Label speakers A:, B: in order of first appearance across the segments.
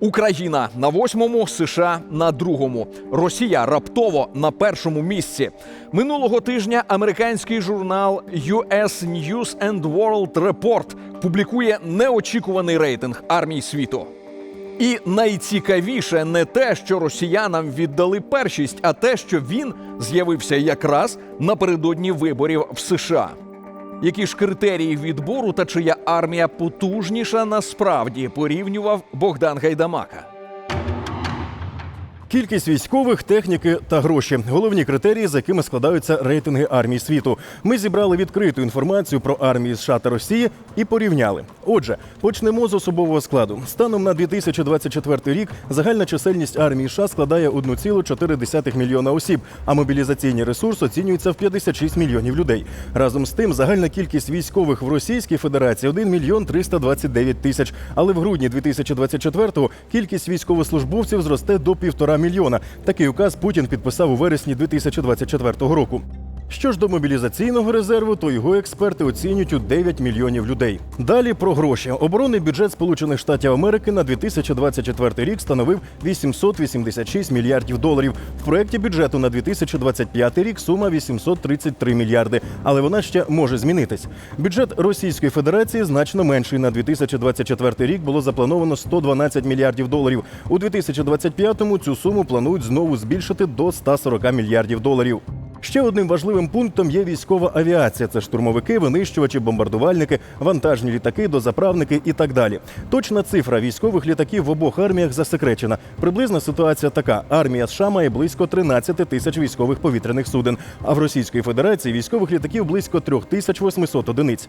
A: Україна на восьмому, США на другому. Росія раптово на першому місці. Минулого тижня американський журнал US News and World Report публікує неочікуваний рейтинг армій світу. І найцікавіше не те, що росіянам віддали першість, а те, що він з'явився якраз напередодні виборів в США. Які ж критерії відбору та чия армія потужніша насправді порівнював Богдан Гайдамака?
B: Кількість військових, техніки та гроші головні критерії, за якими складаються рейтинги армій світу. Ми зібрали відкриту інформацію про армії США та Росії і порівняли. Отже, почнемо з особового складу. Станом на 2024 рік загальна чисельність армії США складає 1,4 мільйона осіб, а мобілізаційний ресурс оцінюється в 56 мільйонів людей. Разом з тим, загальна кількість військових в Російській Федерації 1 мільйон 329 тисяч. Але в грудні 2024-го кількість військовослужбовців зросте до півтора мільйона. Такий указ Путін підписав у вересні 2024 року. Що ж до мобілізаційного резерву, то його експерти оцінюють у 9 мільйонів людей. Далі про гроші. Оборонний бюджет Сполучених Штатів Америки на 2024 рік становив 886 мільярдів доларів. В проєкті бюджету на 2025 рік сума 833 мільярди, але вона ще може змінитись. Бюджет Російської Федерації значно менший. На 2024 рік було заплановано 112 мільярдів доларів. У 2025-му цю суму планують знову збільшити до 140 мільярдів доларів. Ще одним важливим пунктом є військова авіація. Це штурмовики, винищувачі, бомбардувальники, вантажні літаки, дозаправники і так далі. Точна цифра військових літаків в обох арміях засекречена. Приблизна ситуація така: армія США має близько 13 тисяч військових повітряних суден, а в Російської Федерації військових літаків близько 3800 одиниць.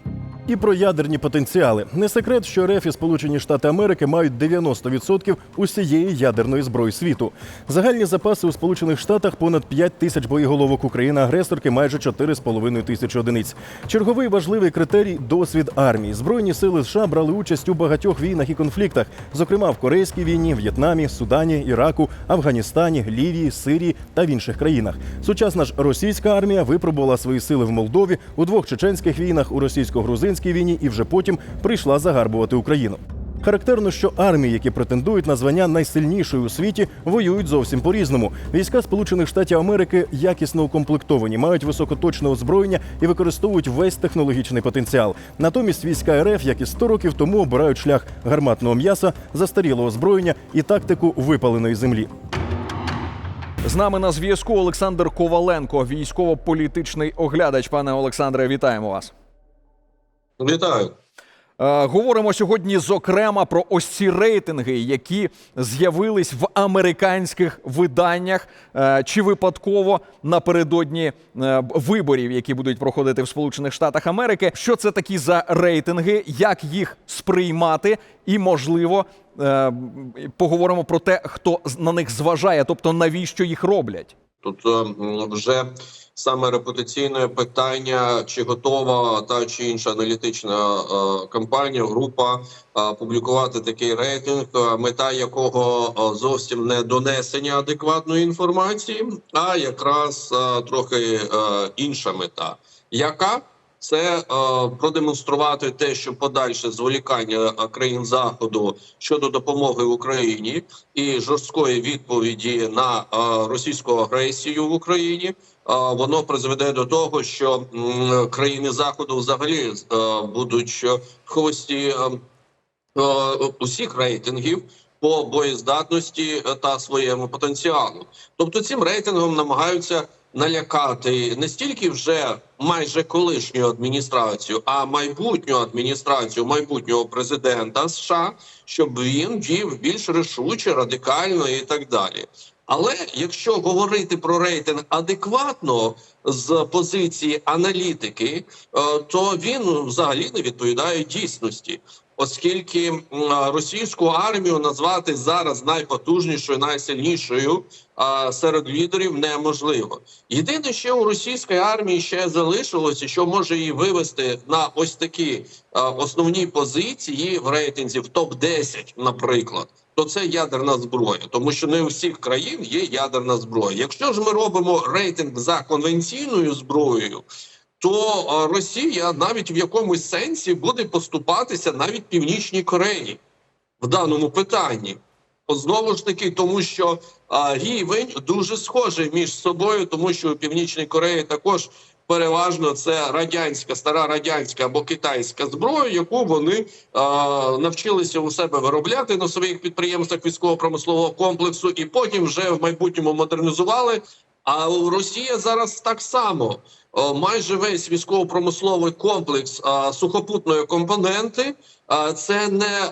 B: І про ядерні потенціали. Не секрет, що РФ і Сполучені Штати Америки мають 90% усієї ядерної зброї світу. Загальні запаси у Сполучених Штатах понад 5 тисяч боєголовок України-агресорки майже 4,5 тисячі одиниць. Черговий важливий критерій досвід армії. Збройні сили США брали участь у багатьох війнах і конфліктах, зокрема в Корейській війні, В'єтнамі, Судані, Іраку, Афганістані, Лівії, Сирії та в інших країнах. Сучасна ж російська армія випробувала свої сили в Молдові у двох чеченських війнах, у російсько-грузинській війні і вже потім прийшла загарбувати Україну. Характерно, що армії, які претендують на звання найсильнішої у світі, воюють зовсім по-різному. Війська Сполучених Штатів Америки якісно укомплектовані, мають високоточне озброєння і використовують весь технологічний потенціал. Натомість війська РФ, як і 100 років тому, обирають шлях гарматного м'яса, застарілого озброєння і тактику випаленої землі.
A: З нами на зв'язку Олександр Коваленко, військово-політичний оглядач. Пане Олександре, вітаємо вас.
C: Вітаю.
A: Е, говоримо сьогодні, зокрема, про ось ці рейтинги, які з'явились в американських виданнях е, чи випадково напередодні е, виборів, які будуть проходити в Сполучених Штатах Америки. Що це такі за рейтинги, як їх сприймати, і можливо поговоримо про те, хто на них зважає, тобто навіщо їх роблять.
C: Тут е, вже саме репутаційне питання, чи готова та чи інша аналітична е, компанія, група е, публікувати такий рейтинг, е, мета якого зовсім не донесення адекватної інформації, а якраз трохи інша мета. Яка? Це е, продемонструвати те, що подальше зволікання е, країн заходу щодо допомоги Україні і жорсткої відповіді на е, російську агресію в Україні. е, Воно призведе до того, що м, країни заходу взагалі е, будуть е, хвості е, е, усіх рейтингів по боєздатності е, та своєму потенціалу. Тобто цим рейтингом намагаються налякати не стільки вже майже колишню адміністрацію, а майбутню адміністрацію майбутнього президента США, щоб він діяв більш рішуче, радикально і так далі. Але якщо говорити про рейтинг адекватно з позиції аналітики, е, то він взагалі не відповідає дійсності. Оскільки російську армію назвати зараз найпотужнішою, найсильнішою серед лідерів неможливо. Єдине, що у російської армії ще залишилося, що може її вивести на ось такі основні позиції в рейтинзі в топ 10 наприклад. То це ядерна зброя, тому що не у всіх країн є ядерна зброя. Якщо ж ми робимо рейтинг за конвенційною зброєю, то Росія навіть в якомусь сенсі буде поступатися навіть Північній Кореї в даному питанні. Знову ж таки, тому що а, рівень дуже схожий між собою, тому що у Північній Кореї також переважно це радянська, стара радянська або китайська зброя, яку вони а, навчилися у себе виробляти на своїх підприємствах військово-промислового комплексу, і потім вже в майбутньому модернізували. А Росія зараз так само. Майже весь військово-промисловий комплекс сухопутної компоненти це не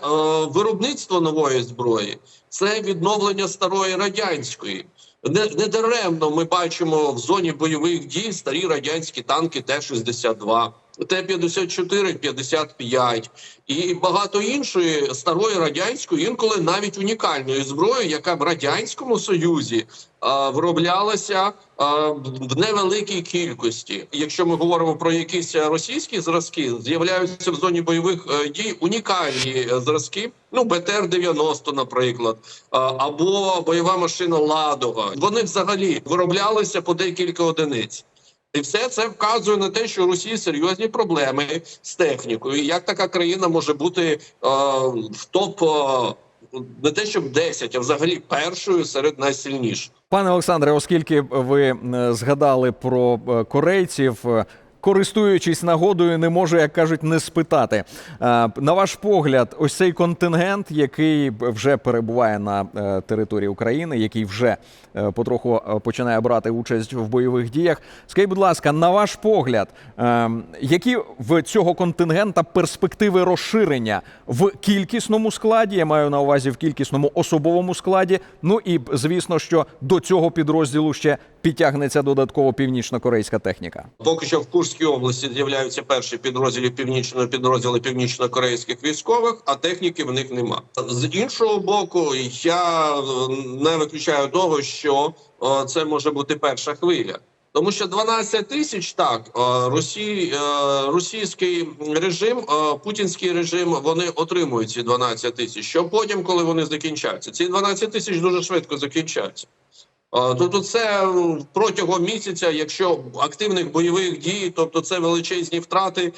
C: виробництво нової зброї, це відновлення старої радянської. Не, не даремно ми бачимо в зоні бойових дій старі радянські танки Т-62, Т-54, 55 і багато іншої старої радянської, інколи навіть унікальної зброї, яка в радянському союзі а, вироблялася а, в невеликій кількості. Якщо ми говоримо про якісь російські зразки, з'являються в зоні бойових е, дій унікальні зразки. Ну, БТР-90, наприклад, або бойова машина Ладога. Вони взагалі вироблялися по декілька одиниць. І все це вказує на те, що у Росії серйозні проблеми з технікою. Як така країна може бути е, в топ е, не те, щоб 10, а взагалі першою серед найсильніших?
A: Пане Олександре, оскільки ви згадали про е, корейців. Користуючись нагодою, не можу, як кажуть, не спитати. Е, На ваш погляд, ось цей контингент, який вже перебуває на е, території України, який вже е, потроху починає брати участь в бойових діях. Скажіть, будь ласка, на ваш погляд, які в цього контингента перспективи розширення в кількісному складі? Я маю на увазі в кількісному особовому складі. Ну і звісно, що до цього підрозділу ще підтягнеться додатково північно-корейська техніка.
C: Поки що в Курській області з'являються перші підрозділи північного підрозділи північно-корейських військових, а техніки в них нема. З іншого боку, я не виключаю того, що це може бути перша хвиля. Тому що 12 тисяч так е, е, російський режим, путінський режим, вони отримують ці 12 тисяч. Що потім, коли вони закінчаться? Ці 12 тисяч дуже швидко закінчаться. Е, Тобто, це протягом місяця, якщо активних бойових дій, тобто це величезні втрати,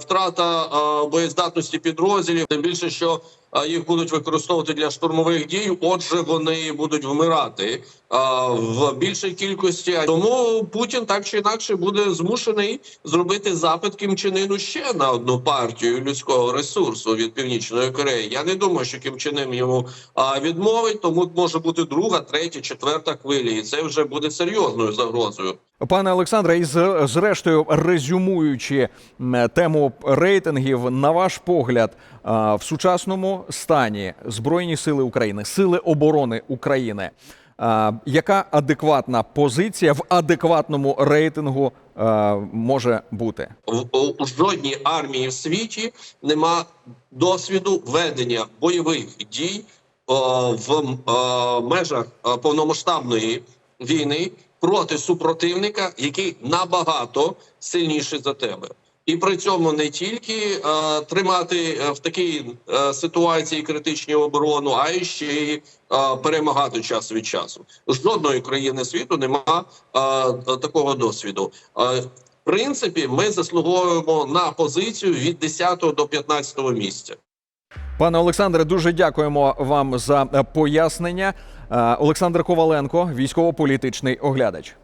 C: втрата е, боєздатності підрозділів, тим більше, що е, їх будуть використовувати для штурмових дій. Отже, вони будуть вмирати е, в більшій кількості. Тому Путін так чи інакше буде змушений зробити запит Кім Чен Іну ще на одну партію людського ресурсу від північної Кореї. Я не думаю, що Кім Чен Ін йому відмовить, тому може бути друга, третя, четверта хвиля, і це вже буде серйозною загрозою.
A: Пане Олександре, і зрештою, резюмуючи тему рейтингів, на ваш погляд, в сучасному стані Збройні сили України, сили оборони України, яка адекватна позиція в адекватному рейтингу може бути?
C: В жодній армії в світі нема досвіду ведення бойових дій в межах повномасштабної війни проти супротивника, який набагато сильніший за тебе. І при цьому не тільки е, тримати е, в такій е, ситуації критичні оборону, а й ще й е, перемагати час від часу. Жодної країни світу нема е, такого досвіду. Е, в принципі, ми заслуговуємо на позицію від 10 до 15 місця.
A: Пане Олександре, дуже дякуємо вам за е, пояснення. Е, Олександр Коваленко, військово-політичний оглядач.